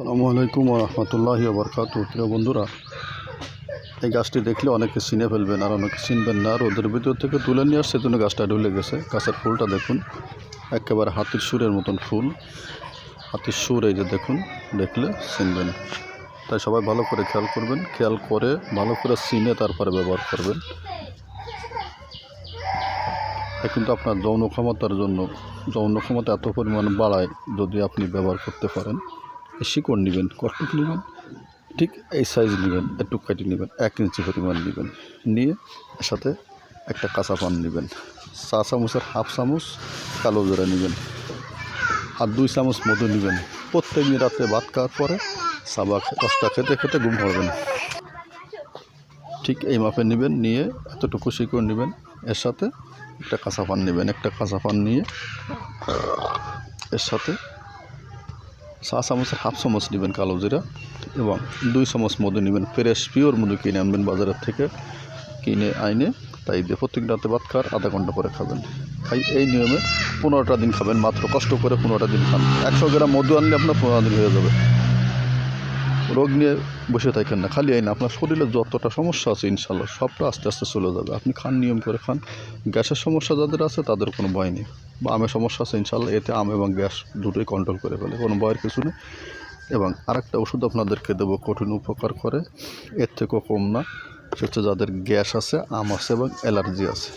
আসসালামু আলাইকুম রহমতুল্লাহি বরকাত প্রিয় বন্ধুরা, এই গাছটি দেখলে অনেকে চিনে ফেলবেন আর অনেকে চিনবেন না। রোদের ভিতর থেকে তুলে নিয়ে আসছে জন্য গাছটা ঢুলে গেছে। গাছের ফুলটা দেখুন, একেবারে হাতির সুরের মতন ফুল। হাতির সুর এই যে দেখুন, দেখলে চিনবেন। তাই সবাই ভালো করে খেয়াল করবেন, খেয়াল করে ভালো করে চিনে তারপরে ব্যবহার করবেন। এটা কিন্তু আপনার যৌন ক্ষমতার জন্য, যৌন ক্ষমতা এত পরিমাণ বাড়ায় যদি আপনি ব্যবহার করতে পারেন। শিকড় নেবেন কটুক নেবেন, ঠিক এই সাইজ নেবেন, একটু কাটি নেবেন, এক ইঞ্চি পরিমাণ নেবেন, নিয়ে এর সাথে একটা কাঁচা পান নেবেন। চা চামচের হাফ চামচ কালো জোড়া নেবেন আর দুই চামচ মধু নেবেন। প্রত্যেক দিন রাত্রে ভাত খাওয়ার পরে সাবা দশটা খেতে খেতে ঘুম পড়বেন ঠিক এই মাপে নেবেন, নিয়ে এতটুকু শিকড় নেবেন, এর সাথে একটা কাঁচা পান নেবেন, একটা কাঁচা পান নিয়ে এর সাথে চা চামচের হাফ চামচ নেবেন কালো জিরা এবং দুই চামচ মধু নেবেন ফ্রেশ, পিওর মধু কিনে আনবেন বাজারের থেকে। কিনে আইনে তাই দিয়ে প্রত্যেক রাতে ভাত খাওয়ার আধা ঘণ্টা পরে খাবেন। খাই এই নিয়মে পনেরোটা দিন খাবেন, মাত্র কষ্ট করে পনেরোটা দিন খান। একশো গ্রাম মধু আনলে আপনার পনেরো দিন হয়ে যাবে। রোগ নিয়ে বসে থাকেন না, খালি এই না আপনার শরীরে যতটা সমস্যা আছে ইনশাল্লাহ সবটা আস্তে আস্তে চলে যাবে। আপনি খান, নিয়ম করে খান। গ্যাসের সমস্যা যাদের আছে, তাদের কোনো ভয় নেই। বা আমের সমস্যা আছে ইনশাল্লাহ এতে আম এবং গ্যাস দুটোই কন্ট্রোল করে ফেলে, কোনো ভয়ের কিছু নেই। এবং আরেকটা ওষুধ আপনাদেরকে দেবো, কঠিন উপকার করে। এর থেকেও কম না হচ্ছে যাদের গ্যাস আছে, আম আছে এবং অ্যালার্জি আছে।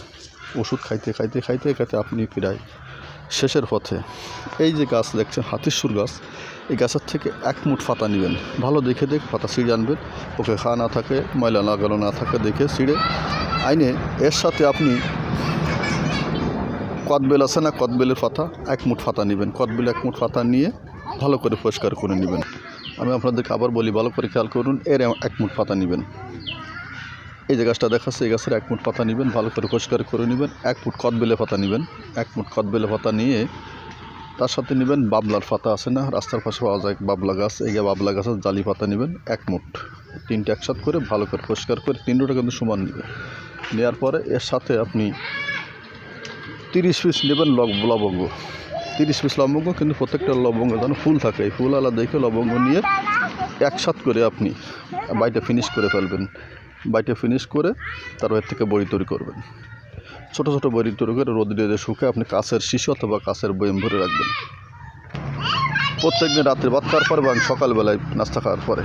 ওষুধ খাইতে খাইতে খাইতে খাইতে আপনি প্রায় শেষের পথে। এই যে গাছ দেখছেন হাতিসুর গাছ, এই গাছের থেকে এক মুঠ ফাতা নেবেন। ভালো দেখে দেখে ফাতা ছিঁড়ে আনবেন। ওকে খাওয়া না থাকে, ময়লা লাগানো না থাকে দেখে ছিঁড়ে আইনে এর সাথে আপনি কদবেল আছে না কদবেলের পাতা এক মুঠ পাতা নেবেন। কদবেল এক মুঠ পাতা নিয়ে ভালো করে পরিষ্কার করে নেবেন। আমি আপনাদেরকে আবার বলি, ভালো করে খেয়াল করুন, এর এক মুঠ পাতা নেবেন। এই যে গাছটা দেখাচ্ছে, এই গাছের এক মুঠ পাতা নেবেন, ভালো করে পরিষ্কার করে নেবেন। এক ফুট কদবেলে পাতা নেবেন। এক মুঠ কদবেলে পাতা নিয়ে তার সাথে নেবেন বাবলার পাতা আছে না, রাস্তার পাশে পাওয়া যায় বাবলা গাছ, এই বাবলা গাছের জালি পাতা নেবেন, এক মুঠ। তিনটে একসাথ করে ভালো করে পরিষ্কার করে, তিনটা কিন্তু সমান নেবেন। নেওয়ার পরে এর সাথে আপনি তিরিশ পিস নেবেন লব- লবঙ্গ। তিরিশ পিস লবঙ্গ, কিন্তু প্রত্যেকটা লবঙ্গ যেন ফুল থাকে। এই ফুল আলাদা দেখে লবঙ্গ নিয়ে একসাথ করে আপনি বাড়িটা ফিনিশ করে ফেলবেন। বাড়িটা ফিনিশ করে তারপর থেকে বড়ি তৈরি করবেন। ছোটো ছোটো বড়ি তৈরি করে রোদ দিয়ে শুকে আপনি কাছের শিশু অথবা কাছের বয়ম ভরে রাখবেন। প্রত্যেক দিন রাত্রে ভাত খাওয়ার পরে এবং সকালবেলায় নাস্তা খাওয়ার পরে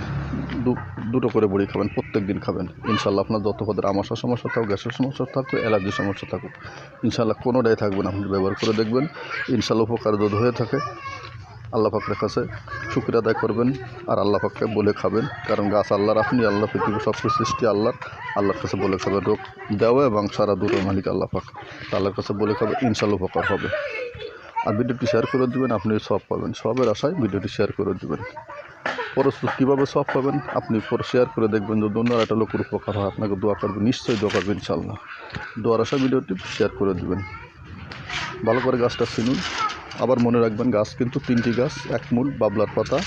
দু- দুটো করে বড়ি খাবেন, প্রত্যেক দিন খাবেন। ইনশাল্লাহ আপনার যত পদের আমাশার সমস্যা থাকুক, গ্যাসের সমস্যা থাকুক, অ্যালার্জির সমস্যা থাকুক, ইনশাল্লাহ কোনোটাই থাকবে না। আপনি ব্যবহার করে দেখবেন, ইনশাল্লাহ উপকার যদি হয়ে থাকে, আল্লাহ পাকের কাছে শুক্রিয়া আদায় করবেন আর আল্লাহ পাককে বলে খাবেন। কারণ গাছ আল্লাহর, আপনি আল্লাহ, পৃথিবীর সব সৃষ্টি আল্লাহর আল্লাহর কাছে বলে খাবেন রোগ দেওয়া এবং সারা দুটোর মালিক আল্লাহ পাক। আল্লাহর কাছে বলে খাবে, ইনশাল্লাহ উপকার হবে। আর ভিডিওটি শেয়ার করে দেবেন, আপনি সব পাবেন। সবের আশায় ভিডিওটি শেয়ার করে দেবেন। পরস্পর কীভাবে সব পাবেন, আপনি পরে শেয়ার করে দেখবেন। যে দুনিয়ার একটা লোকের উপকার হয়, আপনাকে দোয়া করবেন নিশ্চয়ই দোয়া করবেন ইনশাল্লাহ দোয়ার আশায় ভিডিওটি শেয়ার করে দেবেন। ভালো করে গাছটা চিনুন, আবার মনে রাখবেন গাছ কিন্তু তিনটি গাছ, এক মুঠ বাবলার পাতা,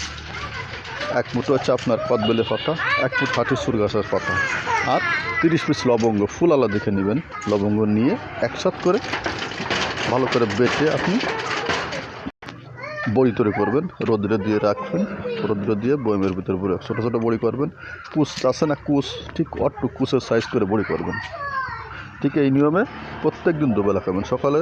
এক মুঠ হচ্ছে আপনার কদবেলের পাতা, এক ফুট হাটিসুর গাছের পাতা, আর তিরিশ পিস লবঙ্গ, ফুল আলা দেখে নেবেন। লবঙ্গ নিয়ে একসাথ করে ভালো করে বেটে আপনি বড়ি তৈরি করবেন, রোদ্রে দিয়ে রাখবেন, রোদ্রে দিয়ে বয়মের ভিতরে ভরে ছোটো ছোটো বড়ি করবেন। কুচ আছে না কুচ ঠিক অট্টু কুচের সাইজ করে বড়ি করবেন। ঠিক এই নিয়মে প্রত্যেক দিন দুবেলা খাবেন। সকালে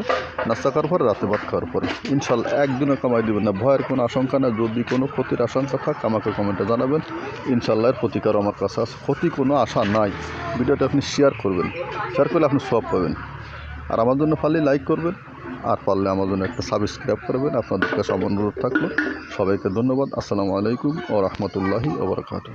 নাস্তা খাওয়ার পরে, রাতে ভাত খাওয়ার পরে। ইনশাল্লাহ একদিনও কামাই দেবেন না। ভয়ের কোনো আশঙ্কা না যদি কোনো ক্ষতির আশঙ্কা থাক, আমাকে কমেন্টে জানাবেন। ইনশাল্লাহ এর প্রতিকার আমার কাছে আছে। ক্ষতি কোনো আশা নাই। ভিডিওটা আপনি শেয়ার করবেন। শেয়ার করলে আপনি সব পাবেন। আর আমার জন্য পারলে লাইক করবেন। আর পারলে আমার জন্য একটা সাবস্ক্রাইব করবেন। আপনাদের কাছে অনুরোধ থাকল। সবাইকে ধন্যবাদ। আসসালামু আলাইকুম ও রহমতুল্লাহি ওবরাকাতু